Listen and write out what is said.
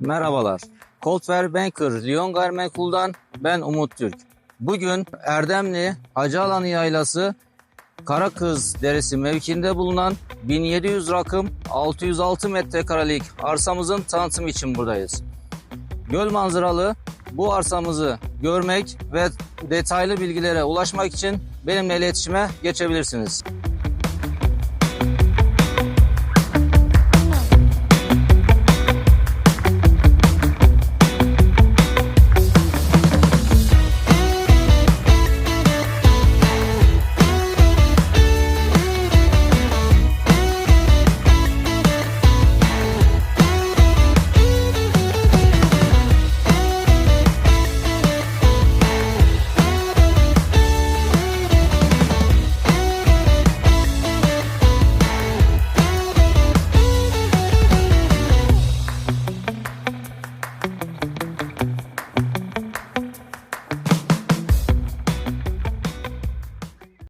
Merhabalar. Coldwell Banker Lyon Gayrimenkul'dan ben Umut Türk. Bugün Erdemli Hacıalanı Yaylası Karakız Deresi mevkinde bulunan 1700 rakım 606 metrekarelik arsamızın tanıtımı için buradayız. Göl manzaralı bu arsamızı görmek ve detaylı bilgilere ulaşmak için benimle iletişime geçebilirsiniz.